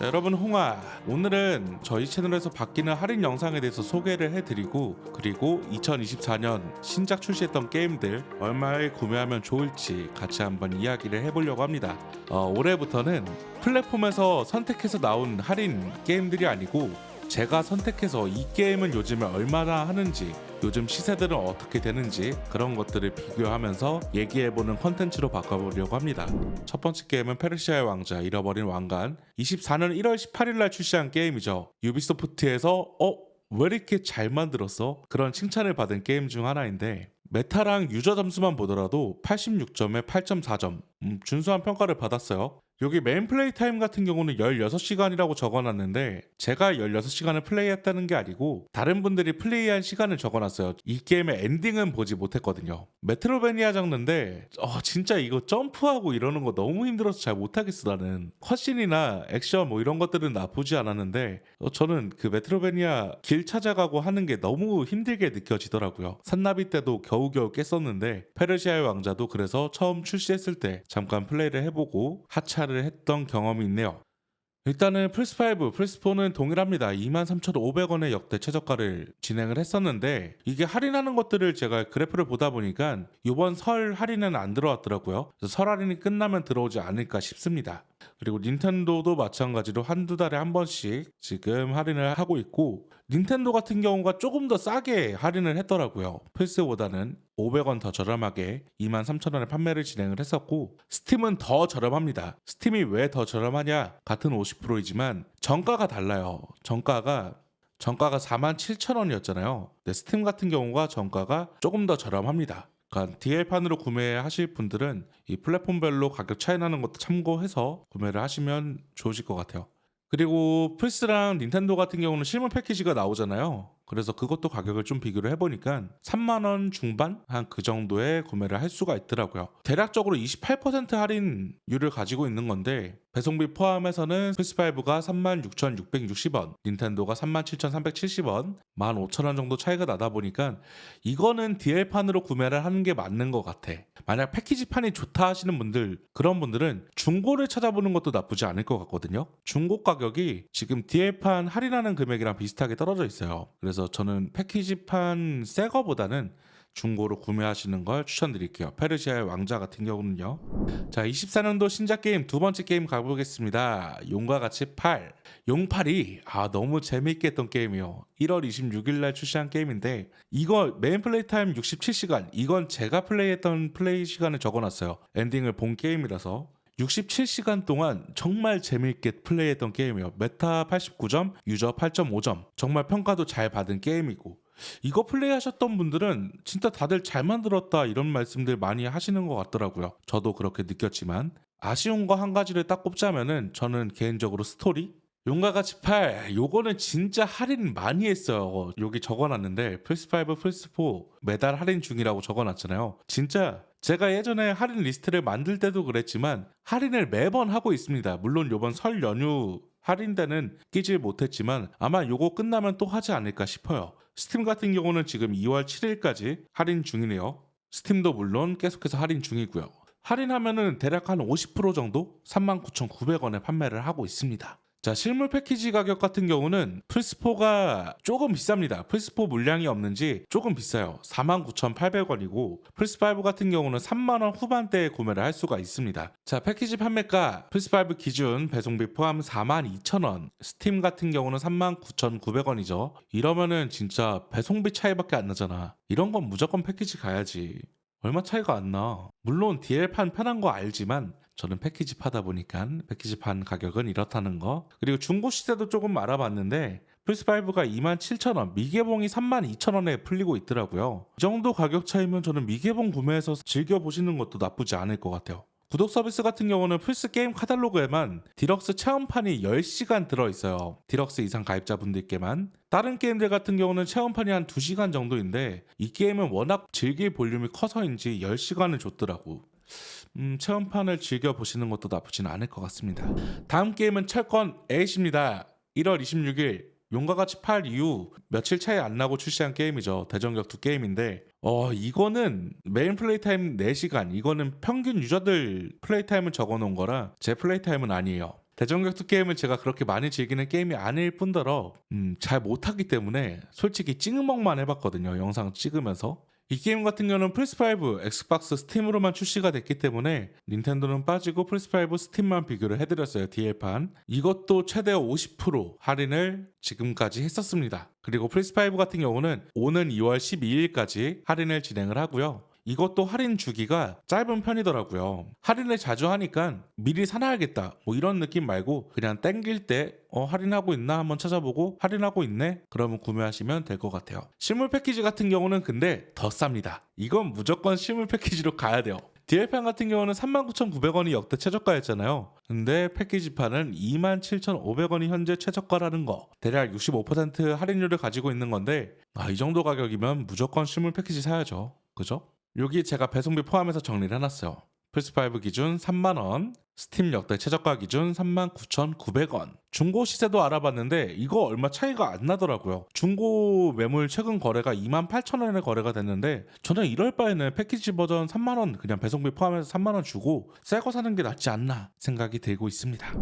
네, 여러분 홍아 오늘은 저희 채널에서 바뀌는 할인 영상에 대해서 소개를 해드리고 그리고 2024년 신작 출시했던 게임들 얼마에 구매하면 좋을지 같이 한번 이야기를 해보려고 합니다. 어, 올해부터는 플랫폼에서 선택해서 나온 할인 게임들이 아니고 제가 선택해서 이 게임은 요즘에 얼마나 하는지 요즘 시세들은 어떻게 되는지 그런 것들을 비교하면서 얘기해보는 컨텐츠로 바꿔보려고 합니다. 첫 번째 게임은 페르시아의 왕자 잃어버린 왕관 24년 1월 18일 날 출시한 게임이죠. 유비소프트에서 어? 왜 이렇게 잘 만들었어? 그런 칭찬을 받은 게임 중 하나인데 메타랑 유저 점수만 보더라도 86점에 8.4점 음, 준수한 평가를 받았어요. 여기 메인 플레이 타임 같은 경우는 16시간이라고 적어놨는데 제가 16시간을 플레이했다는 게 아니고 다른 분들이 플레이한 시간을 적어놨어요. 이 게임의 엔딩은 보지 못했거든요. 메트로베니아 장르인데 어, 진짜 이거 점프하고 이러는 거 너무 힘들어서 잘 못하겠어 나는. 컷신이나 액션 뭐 이런 것들은 나쁘지 않았는데 어, 저는 그 메트로베니아 길 찾아가고 하는 게 너무 힘들게 느껴지더라고요. 산나비 때도 겨우겨우 깼었는데 페르시아의 왕자도 그래서 처음 출시했을 때 잠깐 플레이를 해보고 하차 를 했던 경험이 있네요. 일단은 플스5, 플스4는 동일합니다. 23,500원의 역대 최저가를 진행을 했었는데 이게 할인하는 것들을 제가 그래프를 보다 보니까 이번 설 할인은 안 들어왔더라고요. 설 할인이 끝나면 들어오지 않을까 싶습니다. 그리고 닌텐도도 마찬가지로 한두 달에 한 번씩 지금 할인을 하고 있고 닌텐도 같은 경우가 조금 더 싸게 할인을 했더라고요. 플스보다는 500원 더 저렴하게 23,000원에 판매를 진행을 했었고 스팀은 더 저렴합니다. 스팀이 왜 더 저렴하냐? 같은 50%이지만 정가가 달라요. 정가가 정가가 47,000원이었잖아요. 근데 스팀 같은 경우가 정가가 조금 더 저렴합니다. 그러니까 DL판으로 구매하실 분들은 이 플랫폼별로 가격 차이 나는 것도 참고해서 구매를 하시면 좋으실 것 같아요. 그리고 플스랑 닌텐도 같은 경우는 실물 패키지가 나오잖아요. 그래서 그것도 가격을 좀 비교를 해보니까 3만 원 중반? 한 그 정도에 구매를 할 수가 있더라고요. 대략적으로 28% 할인율을 가지고 있는 건데 배송비 포함해서는 플스5가 36,660원, 닌텐도가 37,370원, 15,000원 정도 차이가 나다 보니까 이거는 DL판으로 구매를 하는 게 맞는 것 같아. 만약 패키지판이 좋다 하시는 분들, 그런 분들은 중고를 찾아보는 것도 나쁘지 않을 것 같거든요. 중고 가격이 지금 DL판 할인하는 금액이랑 비슷하게 떨어져 있어요. 그래서 저는 패키지판 새 거보다는 중고로 구매하시는 걸 추천드릴게요. 페르시아의 왕자 같은 경우는요. 자, 24년도 신작 게임 두 번째 게임 가보겠습니다. 용과 같이 8. 용팔이 아 너무 재미있게 했던 게임이요. 1월 26일 날 출시한 게임인데 이거 메인 플레이 타임 67시간. 이건 제가 플레이했던 플레이 시간을 적어놨어요. 엔딩을 본 게임이라서 67시간 동안 정말 재미있게 플레이했던 게임이에요. 메타 89점, 유저 8.5점. 정말 평가도 잘 받은 게임이고 이거 플레이하셨던 분들은 진짜 다들 잘 만들었다 이런 말씀들 많이 하시는 것 같더라고요. 저도 그렇게 느꼈지만 아쉬운 거 한 가지를 딱 꼽자면은 저는 개인적으로 스토리 용과 같이 8 요거는 진짜 할인 많이 했어요. 여기 적어놨는데 플스5, 플스4 매달 할인 중이라고 적어놨잖아요. 진짜 제가 예전에 할인 리스트를 만들 때도 그랬지만 할인을 매번 하고 있습니다. 물론 요번 설 연휴 할인되는 끼질 못했지만 아마 요거 끝나면 또 하지 않을까 싶어요. 스팀 같은 경우는 지금 2월 7일까지 할인 중이네요. 스팀도 물론 계속해서 할인 중이고요. 할인하면은 대략 한 50% 정도 39,900원에 판매를 하고 있습니다. 자, 실물 패키지 가격 같은 경우는 플스4가 조금 비쌉니다. 플스4 물량이 없는지 조금 비싸요. 49,800원이고 플스5 같은 경우는 3만원 후반대에 구매를 할 수가 있습니다. 자, 패키지 판매가 플스5 기준 배송비 포함 42,000원, 스팀 같은 경우는 39,900원이죠. 이러면은 진짜 배송비 차이밖에 안 나잖아. 이런 건 무조건 패키지 가야지. 얼마 차이가 안 나. 물론 DL판 편한 거 알지만 저는 패키지 파다 보니까 패키지 판 가격은 이렇다는 거. 그리고 중고 시세도 조금 알아봤는데 플스5가 27,000원, 미개봉이 32,000원에 풀리고 있더라고요. 이 정도 가격 차이면 저는 미개봉 구매해서 즐겨보시는 것도 나쁘지 않을 것 같아요. 구독 서비스 같은 경우는 플스 게임 카탈로그에만 디럭스 체험판이 10시간 들어있어요. 디럭스 이상 가입자분들께만. 다른 게임들 같은 경우는 체험판이 한 2시간 정도인데 이 게임은 워낙 즐길 볼륨이 커서인지 10시간을 줬더라고. 음, 체험판을 즐겨보시는 것도 나쁘진 않을 것 같습니다. 다음 게임은 철권 8입니다. 1월 26일 용과 같이 8 이후 며칠 차이 안 나고 출시한 게임이죠. 대전격투 게임인데 어 이거는 메인 플레이 타임 4시간 이거는 평균 유저들 플레이 타임을 적어 놓은 거라 제 플레이 타임은 아니에요. 대전격투 게임을 제가 그렇게 많이 즐기는 게임이 아닐 뿐더러 음, 잘 못하기 때문에 솔직히 찍먹만 해봤거든요. 영상 찍으면서. 이 게임 같은 경우는 플스5, 엑스박스, 스팀으로만 출시가 됐기 때문에 닌텐도는 빠지고 플스5, 스팀만 비교를 해드렸어요. DL판. 이것도 최대 50% 할인을 지금까지 했었습니다. 그리고 플스5 같은 경우는 오는 2월 12일까지 할인을 진행을 하고요. 이것도 할인 주기가 짧은 편이더라고요. 할인을 자주 하니까 미리 사놔야겠다. 뭐 이런 느낌 말고 그냥 땡길 때 어, 할인하고 있나 한번 찾아보고 할인하고 있네? 그러면 구매하시면 될 것 같아요. 실물 패키지 같은 경우는 근데 더 쌉니다. 이건 무조건 실물 패키지로 가야 돼요. DL판 같은 경우는 39,900원이 역대 최저가였잖아요. 근데 패키지판은 27,500원이 현재 최저가라는 거. 대략 65% 할인율을 가지고 있는 건데 아, 이 정도 가격이면 무조건 실물 패키지 사야죠. 그죠? 여기 제가 배송비 포함해서 정리를 해놨어요. 플스5 기준 3만원, 스팀 역대 최저가 기준 39,900원. 중고 시세도 알아봤는데 이거 얼마 차이가 안 나더라고요. 중고 매물 최근 거래가 28,000원에 거래가 됐는데 저는 이럴 바에는 패키지 버전 3만원 그냥 배송비 포함해서 3만원 주고 새 거 사는 게 낫지 않나 생각이 들고 있습니다.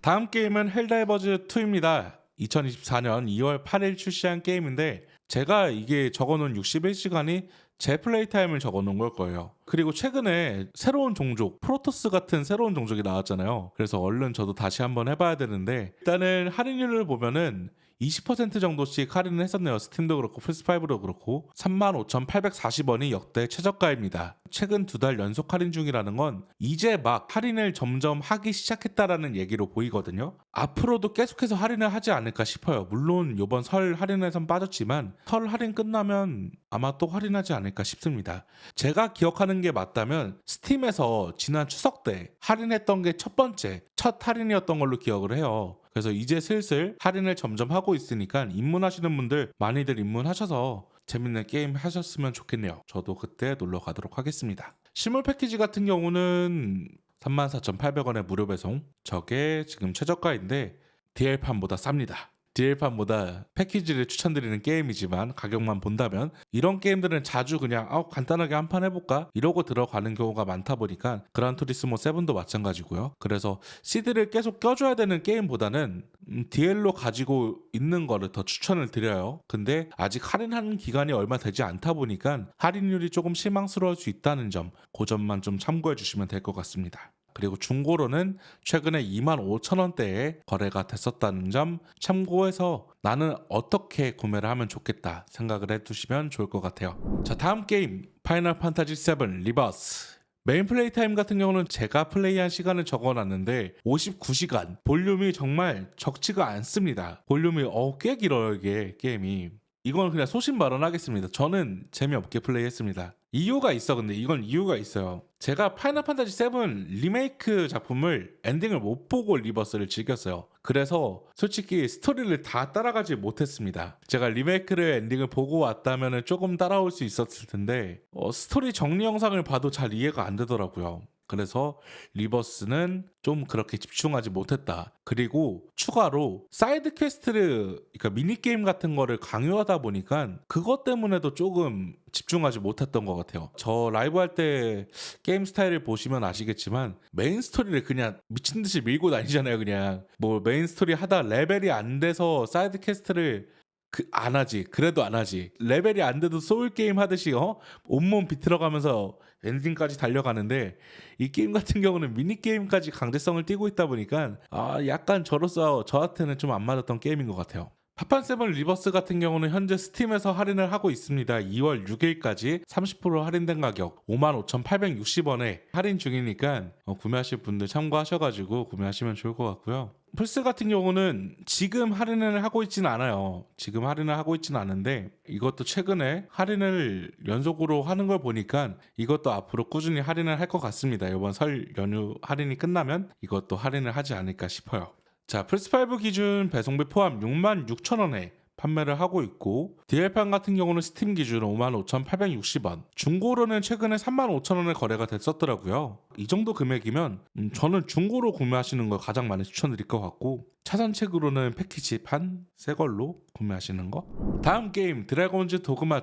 다음 게임은 헬다이버즈 2입니다. 2024년 2월 8일 출시한 게임인데 제가 이게 적어놓은 61시간이 제 플레이 타임을 적어 놓은 걸 거예요. 그리고 최근에 새로운 종족, 프로토스 같은 새로운 종족이 나왔잖아요. 그래서 얼른 저도 다시 한번 해봐야 되는데 일단은 할인율을 보면은 20% 정도씩 할인을 했었네요. 스팀도 그렇고 플스5도 그렇고 35,840원이 역대 최저가입니다. 최근 두 달 연속 할인 중이라는 건 이제 막 할인을 점점 하기 시작했다라는 얘기로 보이거든요. 앞으로도 계속해서 할인을 하지 않을까 싶어요. 물론 이번 설 할인에선 빠졌지만 설 할인 끝나면 아마 또 할인하지 않을까 싶습니다. 제가 기억하는 게 맞다면 스팀에서 지난 추석 때 할인했던 게 첫 번째 첫 할인이었던 걸로 기억을 해요. 그래서 이제 슬슬 할인을 점점 하고 있으니까 입문하시는 분들 많이들 입문하셔서 재밌는 게임 하셨으면 좋겠네요. 저도 그때 놀러 가도록 하겠습니다. 실물 패키지 같은 경우는 34,800원의 무료 배송. 저게 지금 최저가인데 DL판보다 쌉니다. DL판보다 패키지를 추천드리는 게임이지만 가격만 본다면 이런 게임들은 자주 그냥 아, 간단하게 한 판 해볼까 이러고 들어가는 경우가 많다 보니까 그란투리스모 7도 마찬가지고요. 그래서 CD를 계속 껴줘야 되는 게임보다는 음, DL로 가지고 있는 거를 더 추천을 드려요. 근데 아직 할인하는 기간이 얼마 되지 않다 보니까 할인율이 조금 실망스러울 수 있다는 점, 그 점만 좀 참고해 주시면 될 것 같습니다. 그리고 중고로는 최근에 2만 5천 원대에 거래가 됐었다는 점 참고해서 나는 어떻게 구매를 하면 좋겠다 생각을 해두시면 좋을 것 같아요. 자 다음 게임 파이널 판타지 7 리버스 메인 플레이 타임 같은 경우는 제가 플레이한 시간을 적어놨는데 59시간 볼륨이 정말 적지가 않습니다. 볼륨이 어, 꽤 길어요 이게 게임이. 이건 그냥 소신 발언하겠습니다. 저는 재미없게 플레이했습니다. 이유가 있어 근데 이건 이유가 있어요. 제가 파이널 판타지 7 리메이크 작품을 엔딩을 못 보고 리버스를 즐겼어요. 그래서 솔직히 스토리를 다 따라가지 못했습니다. 제가 리메이크를 엔딩을 보고 왔다면 조금 따라올 수 있었을 텐데 어, 스토리 정리 영상을 봐도 잘 이해가 안 되더라고요. 그래서 리버스는 좀 그렇게 집중하지 못했다. 그리고 추가로 사이드 퀘스트를 그러니까 미니 게임 같은 거를 강요하다 보니까 그것 때문에도 조금 집중하지 못했던 것 같아요. 저 라이브 할 때 게임 스타일을 보시면 아시겠지만 메인 스토리를 그냥 미친 듯이 밀고 다니잖아요. 그냥 뭐 메인 스토리 하다 레벨이 안 돼서 사이드 퀘스트를 그 안 하지. 그래도 안 하지. 레벨이 안 돼도 소울 게임 하듯이 어 온몸 비틀어가면서 엔딩까지 달려가는데 이 게임 같은 경우는 미니 게임까지 강제성을 띠고 있다 보니까 아 약간 저로서 저한테는 좀 안 맞았던 게임인 것 같아요. 파판 세븐 리버스 같은 경우는 현재 스팀에서 할인을 하고 있습니다. 2월 6일까지 30% 할인된 가격 55,860원에 할인 중이니까 어, 구매하실 분들 참고하셔가지고 구매하시면 좋을 것 같고요. 플스 같은 경우는 지금 할인을 하고 있지는 않아요. 지금 할인을 하고 있지는 않은데 이것도 최근에 할인을 연속으로 하는 걸 보니까 이것도 앞으로 꾸준히 할인을 할 것 같습니다. 이번 설 연휴 할인이 끝나면 이것도 할인을 하지 않을까 싶어요. 자, 플스5 기준 배송비 포함 66,000원에 판매를 하고 있고 DL판 같은 경우는 스팀 기준 55,860원 중고로는 최근에 35,000원에 거래가 됐었더라고요 이 정도 금액이면 음, 저는 중고로 구매하시는 걸 가장 많이 추천드릴 것 같고 차선책으로는 패키지 판 새 걸로 구매하시는 거. 다음 게임 드래곤즈 도그마 2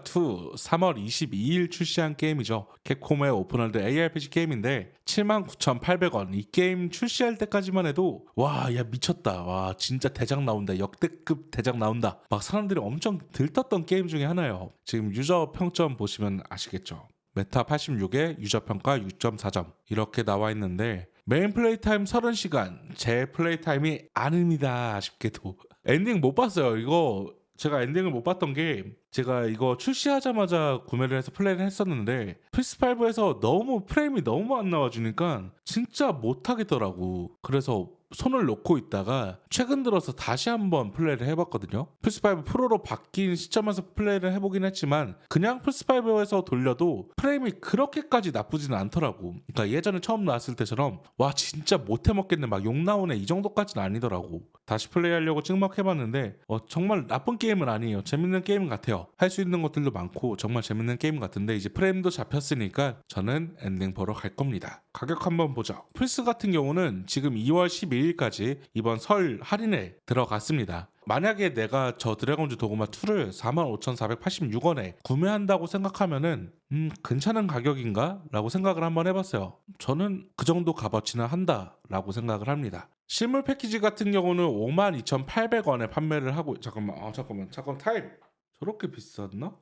3월 22일 출시한 게임이죠. 캡콤의 오픈월드 ARPG 게임인데 79,800원. 이 게임 출시할 때까지만 해도 와, 야 미쳤다. 와, 진짜 대작 나온다. 역대급 대작 나온다. 막 사람들이 엄청 들떴던 게임 중에 하나예요. 지금 유저 평점 보시면 아시겠죠. 메타 86에 유저 평가 6.4점 이렇게 나와 있는데 메인 플레이 타임 30시간 제 플레이 타임이 아닙니다 아쉽게도. 엔딩 못 봤어요. 이거 제가 엔딩을 못 봤던 게 제가 이거 출시하자마자 구매를 해서 플레이를 했었는데 플스5에서 너무 프레임이 너무 안 나와주니까 진짜 못 하겠더라고 그래서 손을 놓고 있다가 최근 들어서 다시 한번 플레이를 해봤거든요. 플스5 프로로 바뀐 시점에서 플레이를 해보긴 했지만 그냥 플스5에서 돌려도 프레임이 그렇게까지 나쁘지는 않더라고. 그러니까 예전에 처음 나왔을 때처럼 와 진짜 못해 먹겠네 막 욕 나오네 이 정도까지는 아니더라고. 다시 플레이하려고 찍먹해봤는데 어, 정말 나쁜 게임은 아니에요. 재밌는 게임 같아요. 할 수 있는 것들도 많고 정말 재밌는 게임 같은데 이제 프레임도 잡혔으니까 저는 엔딩 보러 갈 겁니다. 가격 한번 보죠. 플스 같은 경우는 지금 2월 12일까지 이번 설 할인에 들어갔습니다. 만약에 내가 저 드래곤즈 도그마 2를 45,486원에 구매한다고 생각하면은 음 괜찮은 가격인가? 라고 생각을 한번 해봤어요. 저는 그 정도 값어치는 한다 라고 생각을 합니다. 실물 패키지 같은 경우는 52,800원에 판매를 하고 잠깐만 아 잠깐만 잠깐 타임 저렇게 비쌌나?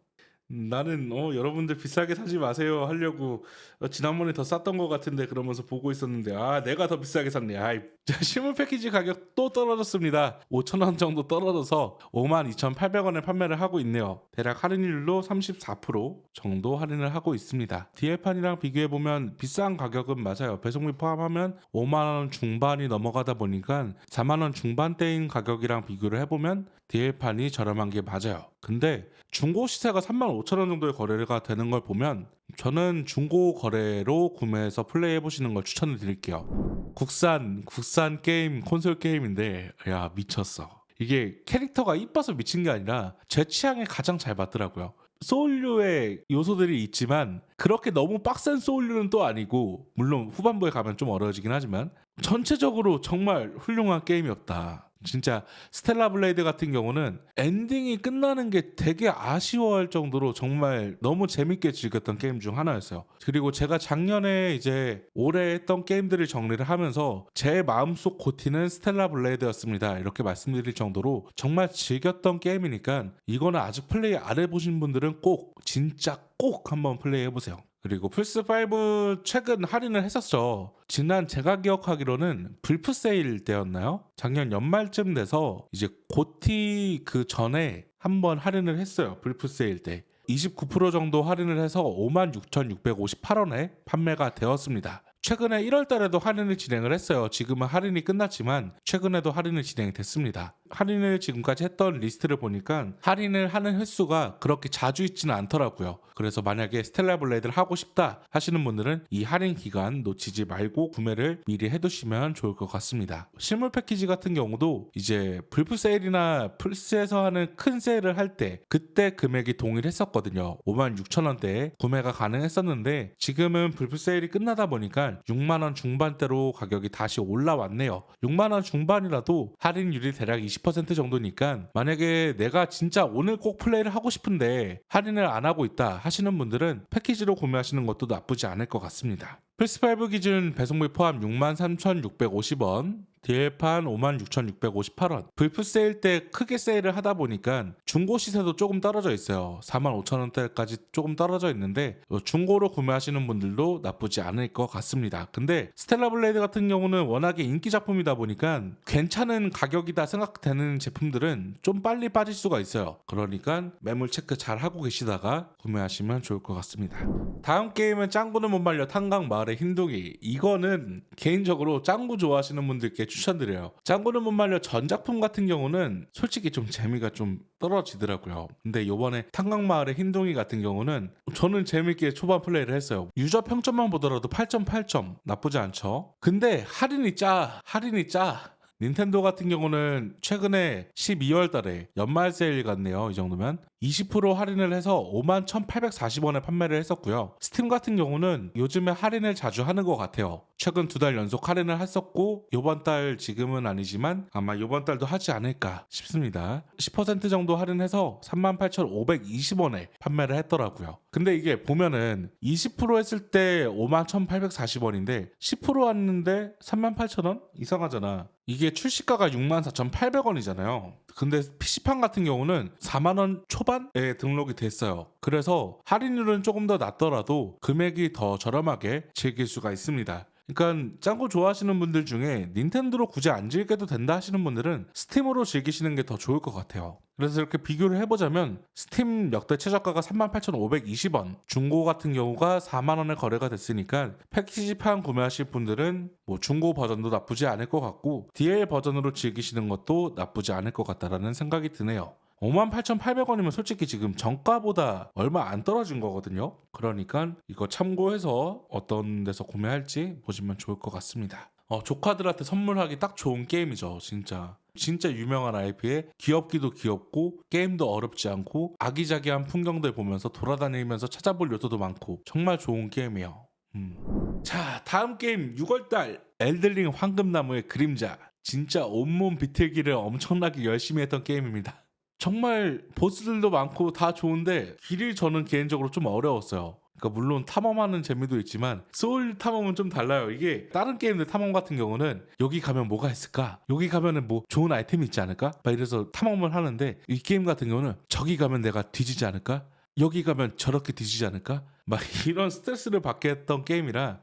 음, 나는 어 여러분들 비싸게 사지 마세요 하려고 어, 지난번에 더 쌌던 것 같은데 그러면서 보고 있었는데 아 내가 더 비싸게 샀네 아이 자, 실물 패키지 가격 또 떨어졌습니다. 5천원 정도 떨어져서 52,800원에 판매를 하고 있네요. 대략 할인율로 34% 정도 할인을 하고 있습니다. DL판이랑 비교해보면 비싼 가격은 맞아요. 배송비 포함하면 5만원 중반이 넘어가다 보니까 4만원 중반대인 가격이랑 비교를 해보면 DL판이 저렴한 게 맞아요. 근데 중고 시세가 3만 5천 원 정도의 거래가 되는 걸 보면 저는 중고 거래로 구매해서 플레이해 보시는 걸 추천을 드릴게요. 국산 국산 게임 콘솔 게임인데 야 미쳤어. 이게 캐릭터가 이뻐서 미친 게 아니라 제 취향에 가장 잘 맞더라고요. 소울류의 요소들이 있지만 그렇게 너무 빡센 소울류는 또 아니고 물론 후반부에 가면 좀 어려워지긴 하지만 전체적으로 정말 훌륭한 게임이었다. 진짜 스텔라 블레이드 같은 경우는 엔딩이 끝나는 게 되게 아쉬워할 정도로 정말 너무 재밌게 즐겼던 게임 중 하나였어요. 그리고 제가 작년에 이제 올해 했던 게임들을 정리를 하면서 제 마음속 고티는 스텔라 블레이드였습니다. 이렇게 말씀드릴 정도로 정말 즐겼던 게임이니까 이거는 아직 플레이 안 해보신 분들은 꼭 진짜 꼭 한번 플레이 해보세요. 그리고 플스5 최근 할인을 했었죠. 지난 제가 기억하기로는 불프 세일 때였나요? 작년 연말쯤 돼서 이제 고티 그 전에 한번 할인을 했어요. 불프 세일 때. 29% 정도 할인을 해서 56,658원에 판매가 되었습니다. 최근에 1월 달에도 할인을 진행을 했어요. 지금은 할인이 끝났지만 최근에도 할인을 진행이 됐습니다. 할인을 지금까지 했던 리스트를 보니까 할인을 하는 횟수가 그렇게 자주 있지는 않더라고요. 그래서 만약에 스텔라 블레이드를 하고 싶다 하시는 분들은 이 할인 기간 놓치지 말고 구매를 미리 해두시면 좋을 것 같습니다. 실물 패키지 같은 경우도 이제 불프 세일이나 플스에서 하는 큰 세일을 할 때 그때 금액이 동일했었거든요. 5만 6천 원대에 구매가 가능했었는데 지금은 불프 세일이 끝나다 보니까 6만 원 중반대로 가격이 다시 올라왔네요. 6만 원 중반이라도 할인율이 대략 20% 정도니까 만약에 내가 진짜 오늘 꼭 플레이를 하고 싶은데 할인을 안 하고 있다 하시는 분들은 패키지로 구매하시는 것도 나쁘지 않을 것 같습니다. 플스5 기준 배송비 포함 63,650원, DL판 56,658원. 불프 세일 때 크게 세일을 하다 보니까 중고 시세도 조금 떨어져 있어요. 45,000원대까지 조금 떨어져 있는데 중고로 구매하시는 분들도 나쁘지 않을 것 같습니다. 근데 스텔라 블레이드 같은 경우는 워낙에 인기 작품이다 보니까 괜찮은 가격이다 생각되는 제품들은 좀 빨리 빠질 수가 있어요. 그러니까 매물 체크 잘 하고 계시다가 구매하시면 좋을 것 같습니다. 다음 게임은 짱구는 못 말려 탄강 마을의 흰둥이. 이거는 개인적으로 짱구 좋아하시는 분들께 추천드려요. 짱구는 못 말려 전작품 같은 경우는 솔직히 좀 재미가 좀 떨어지더라고요. 근데 요번에 탄강 마을의 흰둥이 같은 경우는 저는 재밌게 초반 플레이를 했어요. 유저 평점만 보더라도 8.8점 나쁘지 않죠. 근데 할인이 짜. 할인이 짜. 닌텐도 같은 경우는 최근에 12월 달에 연말 세일 같네요. 이 정도면 20% 할인을 해서 51,840원에 판매를 했었고요. 스팀 같은 경우는 요즘에 할인을 자주 하는 것 같아요. 최근 두 달 연속 할인을 했었고 이번 달 지금은 아니지만 아마 이번 달도 하지 않을까 싶습니다. 10% 정도 할인해서 38,520원에 판매를 했더라고요. 근데 이게 보면은 20% 했을 때 51,840원인데 10% 왔는데 38,000원 이상하잖아. 이게 출시가가 64,800원이잖아요. 근데 PC판 같은 경우는 4만 원 초반에 등록이 됐어요. 그래서 할인율은 조금 더 낮더라도 금액이 더 저렴하게 즐길 수가 있습니다. 그러니까 짱구 좋아하시는 분들 중에 닌텐도로 굳이 안 즐겨도 된다 하시는 분들은 스팀으로 즐기시는 게 더 좋을 것 같아요. 그래서 이렇게 비교를 해보자면 스팀 역대 최저가가 38,520원, 중고 같은 경우가 4만 원에 거래가 됐으니까 패키지판 구매하실 분들은 뭐 중고 버전도 나쁘지 않을 것 같고 DL 버전으로 즐기시는 것도 나쁘지 않을 것 같다라는 생각이 드네요. 58,800원이면 솔직히 지금 정가보다 얼마 안 떨어진 거거든요. 그러니까 이거 참고해서 어떤 데서 구매할지 보시면 좋을 것 같습니다. 어, 조카들한테 선물하기 딱 좋은 게임이죠, 진짜. 진짜 유명한 IP에 귀엽기도 귀엽고 게임도 어렵지 않고 아기자기한 풍경들 보면서 돌아다니면서 찾아볼 요소도 많고 정말 좋은 게임이에요. 음. 자, 다음 게임 6월달 엘들링 황금나무의 그림자. 진짜 온몸 비틀기를 엄청나게 열심히 했던 게임입니다. 정말 보스들도 많고 다 좋은데 길이 저는 개인적으로 좀 어려웠어요. 그러니까 물론 탐험하는 재미도 있지만 소울 탐험은 좀 달라요. 이게 다른 게임들 탐험 같은 경우는 여기 가면 뭐가 있을까? 여기 가면은 뭐 좋은 아이템이 있지 않을까? 막 이래서 탐험을 하는데 이 게임 같은 경우는 저기 가면 내가 뒤지지 않을까? 여기 가면 저렇게 뒤지지 않을까? 막 이런 스트레스를 받게 했던 게임이라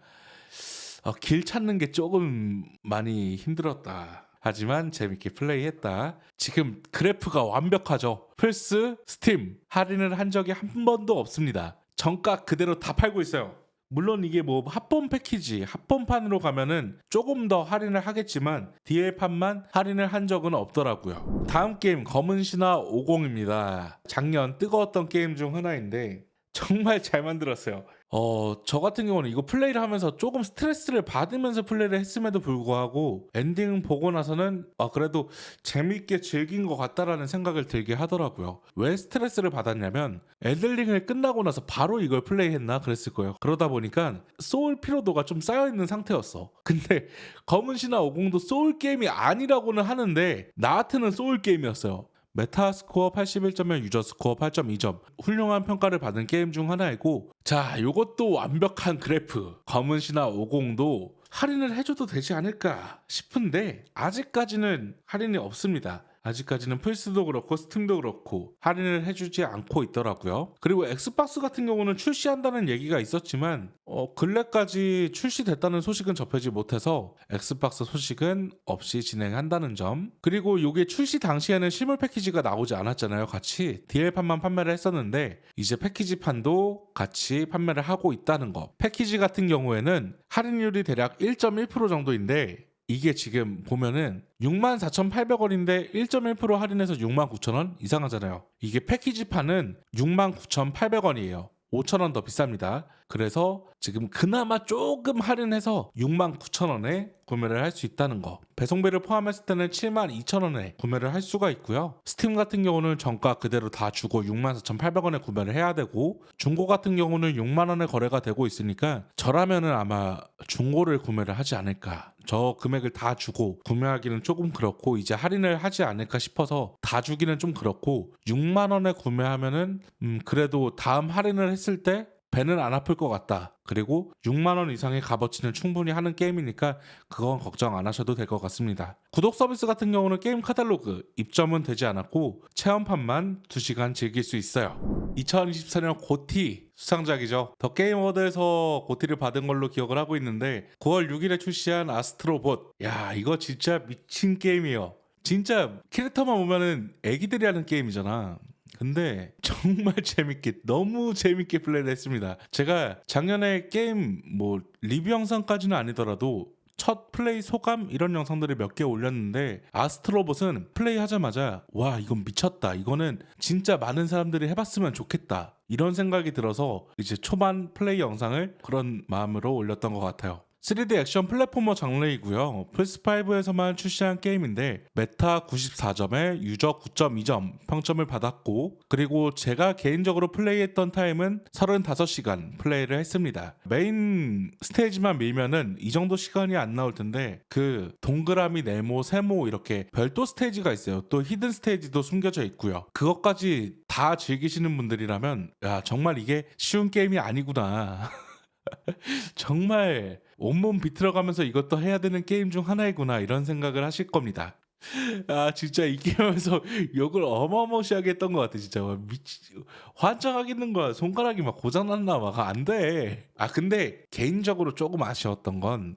어, 길 찾는 게 조금 많이 힘들었다. 하지만 재밌게 플레이했다. 지금 그래프가 완벽하죠. 플스, 스팀 할인을 한 적이 한 번도 없습니다. 정가 그대로 다 팔고 있어요. 물론 이게 뭐 합본 패키지, 합본판으로 가면은 조금 더 할인을 하겠지만 DL판만 할인을 한 적은 없더라고요. 다음 게임 검은 신화 50입니다. 작년 뜨거웠던 게임 중 하나인데 정말 잘 만들었어요. 어, 저 같은 경우는 이거 플레이를 하면서 조금 스트레스를 받으면서 플레이를 했음에도 불구하고 엔딩 보고 나서는 아, 그래도 재밌게 즐긴 것 같다라는 생각을 들게 하더라고요. 왜 스트레스를 받았냐면 엘들링을 끝나고 나서 바로 이걸 플레이했나 그랬을 거예요. 그러다 보니까 소울 피로도가 좀 쌓여있는 상태였어. 근데 검은 신화 50도 소울 게임이 아니라고는 하는데 나한테는 소울 게임이었어요. 메타 스코어 81점에 유저 스코어 8.2점 훌륭한 평가를 받은 게임 중 하나이고 자 요것도 완벽한 그래프. 검은 신화 50도 할인을 해줘도 되지 않을까 싶은데 아직까지는 할인이 없습니다 아직까지는 플스도 그렇고 스팀도 그렇고 할인을 해주지 않고 있더라고요. 그리고 엑스박스 같은 경우는 출시한다는 얘기가 있었지만 어, 근래까지 출시됐다는 소식은 접하지 못해서 엑스박스 소식은 없이 진행한다는 점. 그리고 이게 출시 당시에는 실물 패키지가 나오지 않았잖아요. 같이 DL판만 판매를 했었는데 이제 패키지판도 같이 판매를 하고 있다는 거. 패키지 같은 경우에는 할인율이 대략 1.1% 정도인데 이게 지금 보면은 64,800원인데 1.1% 할인해서 69,000원 이상 하잖아요. 이게 패키지 판은 69,800원이에요. 5,000원 더 비쌉니다. 그래서 지금 그나마 조금 할인해서 69,000원에 구매를 할 수 있다는 거. 배송비를 포함했을 때는 72,000원에 구매를 할 수가 있고요. 스팀 같은 경우는 정가 그대로 다 주고 64,800원에 구매를 해야 되고 중고 같은 경우는 6만 원에 거래가 되고 있으니까 저라면은 아마 중고를 구매를 하지 않을까. 저 금액을 다 주고 구매하기는 조금 그렇고 이제 할인을 하지 않을까 싶어서 다 주기는 좀 그렇고 6만 원에 구매하면은 음 그래도 다음 할인을 했을 때 배는 안 아플 것 같다. 그리고 6만 원 이상의 값어치는 충분히 하는 게임이니까 그건 걱정 안 하셔도 될 것 같습니다. 구독 서비스 같은 경우는 게임 카탈로그 입점은 되지 않았고 체험판만 2시간 즐길 수 있어요. 2024년 고티 수상작이죠. 더 게임 어워드에서 고티를 받은 걸로 기억을 하고 있는데 9월 6일에 출시한 아스트로봇. 야, 이거 진짜 미친 게임이에요. 진짜 캐릭터만 보면은 애기들이 하는 게임이잖아. 근데 정말 재밌게 너무 재밌게 플레이를 했습니다. 제가 작년에 게임 뭐 리뷰 영상까지는 아니더라도 첫 플레이 소감 이런 영상들을 몇 개 올렸는데 아스트로봇은 플레이 하자마자 와 이건 미쳤다. 이거는 진짜 많은 사람들이 해봤으면 좋겠다. 이런 생각이 들어서 이제 초반 플레이 영상을 그런 마음으로 올렸던 것 같아요 3D 액션 플랫포머 장르이고요. 플스5에서만 출시한 게임인데 메타 94점에 유저 9.2점 평점을 받았고 그리고 제가 개인적으로 플레이했던 타임은 35시간 플레이를 했습니다. 메인 스테이지만 밀면은 이 정도 시간이 안 나올 텐데 그 동그라미, 네모, 세모 이렇게 별도 스테이지가 있어요. 또 히든 스테이지도 숨겨져 있고요. 그것까지 다 즐기시는 분들이라면 야 정말 이게 쉬운 게임이 아니구나. 정말 온몸 비틀어가면서 이것도 해야 되는 게임 중 하나이구나 이런 생각을 하실 겁니다. 아 진짜 이 게임에서 욕을 어마어마시하게 했던 것 같아 진짜. 막 미치 환장하겠는 거야. 손가락이 막 고장났나 막 안돼. 아 근데 개인적으로 조금 아쉬웠던 건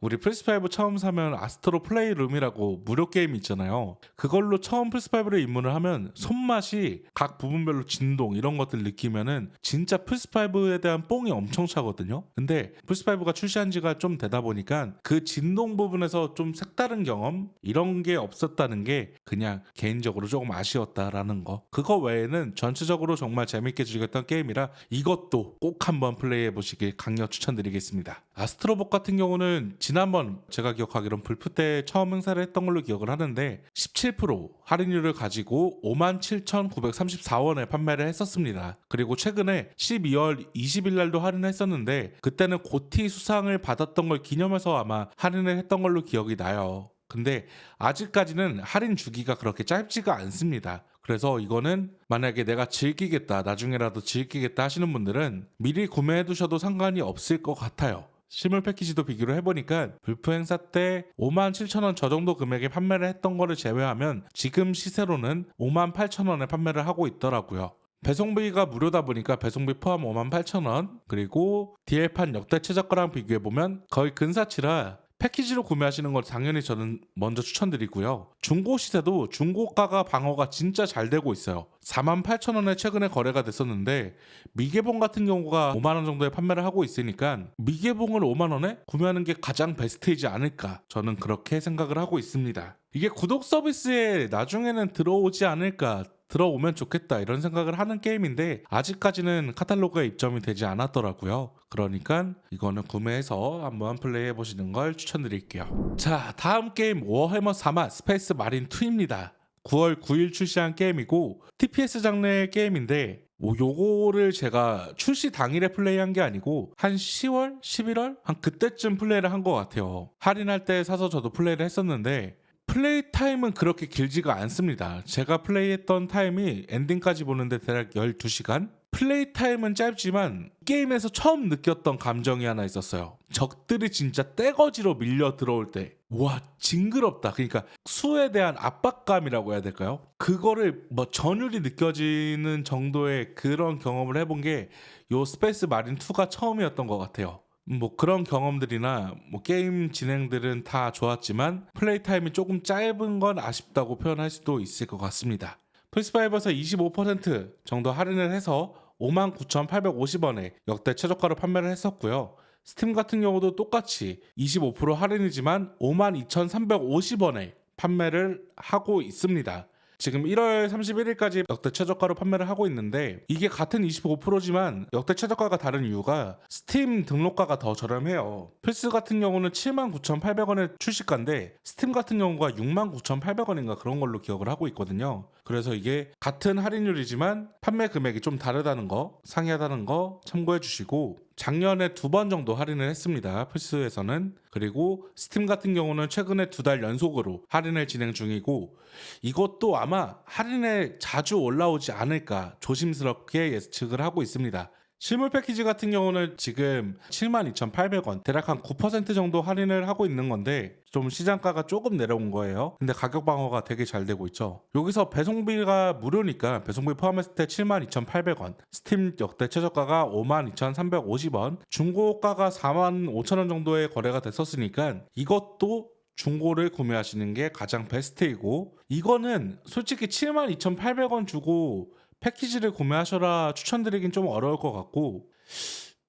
우리 플스5 처음 사면 아스트로 플레이룸이라고 무료 게임 있잖아요. 그걸로 처음 플스5를 입문을 하면 손맛이 각 부분별로 진동 이런 것들 느끼면은 진짜 플스5에 대한 뽕이 엄청 차거든요. 근데 플스5가 출시한 지가 좀 되다 보니까 그 진동 부분에서 좀 색다른 경험 이런 게 없었다는 게 그냥 개인적으로 조금 아쉬웠다라는 거. 그거 외에는 전체적으로 정말 재밌게 즐겼던 게임이라 이것도 꼭 한번 플레이해 보시길 강력 추천드리겠습니다. 아스트로복 같은 경우는 지난번 제가 기억하기로는 불프 때 처음 행사를 했던 걸로 기억을 하는데 17% 할인율을 가지고 57,934원에 판매를 했었습니다. 그리고 최근에 12월 20일 날도 할인했었는데 그때는 고티 수상을 받았던 걸 기념해서 아마 할인을 했던 걸로 기억이 나요. 근데 아직까지는 할인 주기가 그렇게 짧지가 않습니다. 그래서 이거는 만약에 내가 즐기겠다, 나중에라도 즐기겠다 하시는 분들은 미리 구매해 두셔도 상관이 없을 것 같아요. 실물 패키지도 비교를 해보니까 불프 행사 때 5만 7천 원 저 정도 금액에 판매를 했던 거를 제외하면 지금 시세로는 5만 8천 원에 판매를 하고 있더라고요. 배송비가 무료다 보니까 배송비 포함 5만 8천 원 그리고 DL판 역대 최저가랑 비교해보면 거의 근사치라 패키지로 구매하시는 걸 당연히 저는 먼저 추천드리고요. 중고 시세도 중고가가 방어가 진짜 잘 되고 있어요. 4만 8천 원에 최근에 거래가 됐었는데 미개봉 같은 경우가 5만 원 정도에 판매를 하고 있으니까 미개봉을 5만 원에 구매하는 게 가장 베스트이지 않을까 저는 그렇게 생각을 하고 있습니다. 이게 구독 서비스에 나중에는 들어오지 않을까 들어오면 좋겠다 이런 생각을 하는 게임인데 아직까지는 카탈로그에 입점이 되지 않았더라고요. 그러니까 이거는 구매해서 한번 플레이해 보시는 걸 추천드릴게요. 자, 다음 게임 워해머 3화 스페이스 마린 2입니다. 9월 9일 출시한 게임이고 TPS 장르의 게임인데 뭐 요거를 제가 출시 당일에 플레이한 게 아니고 한 10월, 11월 한 그때쯤 플레이를 한 것 같아요. 할인할 때 사서 저도 플레이를 했었는데 플레이 타임은 그렇게 길지가 않습니다. 제가 플레이했던 타임이 엔딩까지 보는데 대략 12시간? 플레이 타임은 짧지만 게임에서 처음 느꼈던 감정이 하나 있었어요. 적들이 진짜 떼거지로 밀려 들어올 때, 와, 징그럽다. 그러니까 수에 대한 압박감이라고 해야 될까요? 그거를 뭐 전율이 느껴지는 정도의 그런 경험을 해본 게 요 스페이스 마린 2가 처음이었던 것 같아요. 뭐 그런 경험들이나 뭐 게임 진행들은 다 좋았지만 플레이 타임이 조금 짧은 건 아쉽다고 표현할 수도 있을 것 같습니다. 플스5에서 25% 정도 할인을 해서 59,850원에 역대 최저가로 판매를 했었고요. 스팀 같은 경우도 똑같이 25% 할인이지만 52,350원에 판매를 하고 있습니다. 지금 1월 31일까지 역대 최저가로 판매를 하고 있는데 이게 같은 25%지만 역대 최저가가 다른 이유가 스팀 등록가가 더 저렴해요. 플스 같은 경우는 79,800원의 출시가인데 스팀 같은 경우가 69,800원인가 그런 걸로 기억을 하고 있거든요. 그래서 이게 같은 할인율이지만 판매 금액이 좀 다르다는 거, 상이하다는 거 참고해 주시고 작년에 두 번 정도 할인을 했습니다. 플스에서는 그리고 스팀 같은 경우는 최근에 두 달 연속으로 할인을 진행 중이고 이것도 아마 할인에 자주 올라오지 않을까 조심스럽게 예측을 하고 있습니다. 실물 패키지 같은 경우는 지금 72,800원 대략 한 9% 정도 할인을 하고 있는 건데 좀 시장가가 조금 내려온 거예요. 근데 가격 방어가 되게 잘 되고 있죠. 여기서 배송비가 무료니까 배송비 포함했을 때 72,800원, 스팀 역대 최저가가 52,350원, 중고가가 45,000원 정도의 거래가 됐었으니까 이것도 중고를 구매하시는 게 가장 베스트이고 이거는 솔직히 72,800원 주고 패키지를 구매하셔라 추천드리긴 좀 어려울 것 같고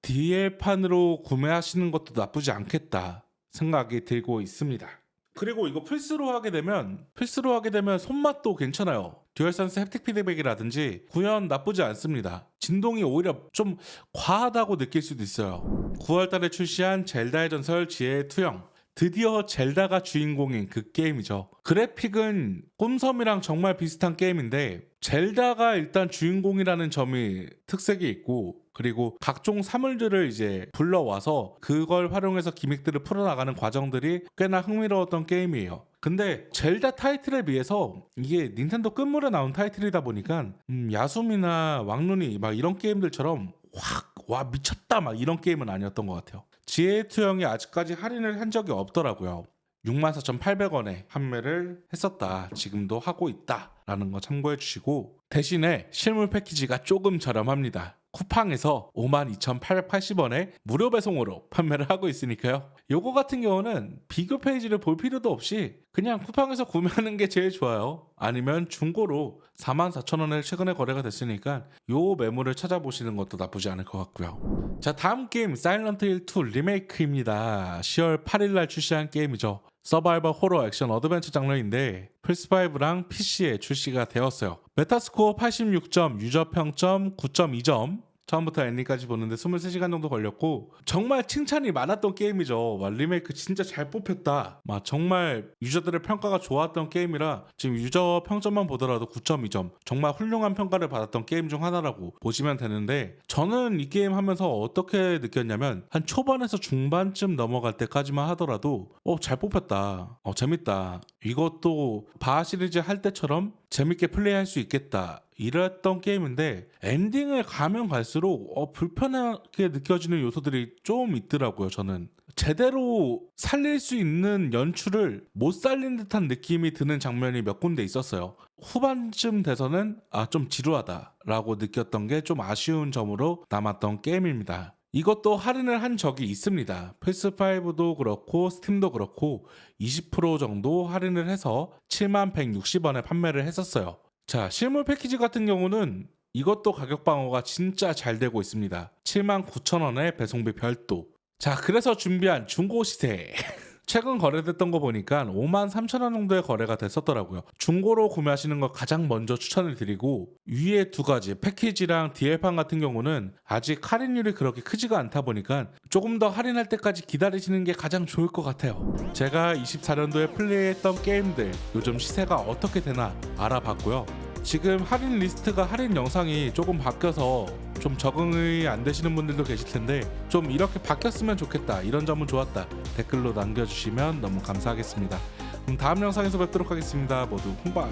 DL판으로 구매하시는 것도 나쁘지 않겠다 생각이 들고 있습니다. 그리고 이거 플스로 하게 되면 플스로 하게 되면 손맛도 괜찮아요. 듀얼센스 햅틱 피드백이라든지 구현 나쁘지 않습니다. 진동이 오히려 좀 과하다고 느낄 수도 있어요. 9월달에 출시한 젤다의 전설 지혜의 투영. 드디어 젤다가 주인공인 그 게임이죠. 그래픽은 꿈섬이랑 정말 비슷한 게임인데 젤다가 일단 주인공이라는 점이 특색이 있고 그리고 각종 사물들을 이제 불러와서 그걸 활용해서 기믹들을 풀어나가는 과정들이 꽤나 흥미로웠던 게임이에요. 근데 젤다 타이틀에 비해서 이게 닌텐도 끝물에 나온 타이틀이다 보니까 음, 야숨이나 왕눈이 막 이런 게임들처럼 확 와 미쳤다 막 이런 게임은 아니었던 것 같아요. 지혜의 투영이 아직까지 할인을 한 적이 없더라고요. 64,800원에 판매를 했었다. 지금도 하고 있다. 라는 거 참고해 주시고 대신에 실물 패키지가 조금 저렴합니다. 쿠팡에서 52,880원에 무료 배송으로 판매를 하고 있으니까요. 요거 같은 경우는 비교 페이지를 볼 필요도 없이 그냥 쿠팡에서 구매하는 게 제일 좋아요. 아니면 중고로 44,000원에 최근에 거래가 됐으니까 요 매물을 찾아보시는 것도 나쁘지 않을 것 같고요. 자 다음 게임 사일런트 힐 2 리메이크입니다. 10월 8일 날 출시한 게임이죠. 서바이벌 호러 액션 어드벤처 장르인데 플스5랑 PC에 출시가 되었어요. 메타스코어 86점, 유저 평점 9.2점. 처음부터 엔딩까지 보는데 23시간 정도 걸렸고 정말 칭찬이 많았던 게임이죠. 와, 리메이크 진짜 잘 뽑혔다. 막 정말 유저들의 평가가 좋았던 게임이라 지금 유저 평점만 보더라도 9.2점. 정말 훌륭한 평가를 받았던 게임 중 하나라고 보시면 되는데 저는 이 게임 하면서 어떻게 느꼈냐면 한 초반에서 중반쯤 넘어갈 때까지만 하더라도 어 잘 뽑혔다. 어 재밌다. 이것도 바하 시리즈 할 때처럼 재밌게 플레이할 수 있겠다. 이랬던 게임인데 엔딩을 가면 갈수록 어, 불편하게 느껴지는 요소들이 좀 있더라고요. 저는 제대로 살릴 수 있는 연출을 못 살린 듯한 느낌이 드는 장면이 몇 군데 있었어요. 후반쯤 돼서는 아 좀 지루하다라고 느꼈던 게 좀 아쉬운 점으로 남았던 게임입니다. 이것도 할인을 한 적이 있습니다. 플스5도 그렇고 스팀도 그렇고 20% 정도 할인을 해서 7160원에 판매를 했었어요. 자, 실물 패키지 같은 경우는 이것도 가격 방어가 진짜 잘 되고 있습니다. 79,000원에 배송비 별도. 자, 그래서 준비한 중고 시세. 최근 거래됐던 거 보니까 5만 3천 원 정도의 거래가 됐었더라고요. 중고로 구매하시는 거 가장 먼저 추천을 드리고 위에 두 가지 패키지랑 DL판 같은 경우는 아직 할인율이 그렇게 크지가 않다 보니까 조금 더 할인할 때까지 기다리시는 게 가장 좋을 것 같아요. 제가 24년도에 플레이했던 게임들 요즘 시세가 어떻게 되나 알아봤고요. 지금 할인 리스트가 할인 영상이 조금 바뀌어서 좀 적응이 안 되시는 분들도 계실 텐데 좀 이렇게 바뀌었으면 좋겠다 이런 점은 좋았다 댓글로 남겨주시면 너무 감사하겠습니다. 그럼 다음 영상에서 뵙도록 하겠습니다. 모두 홍박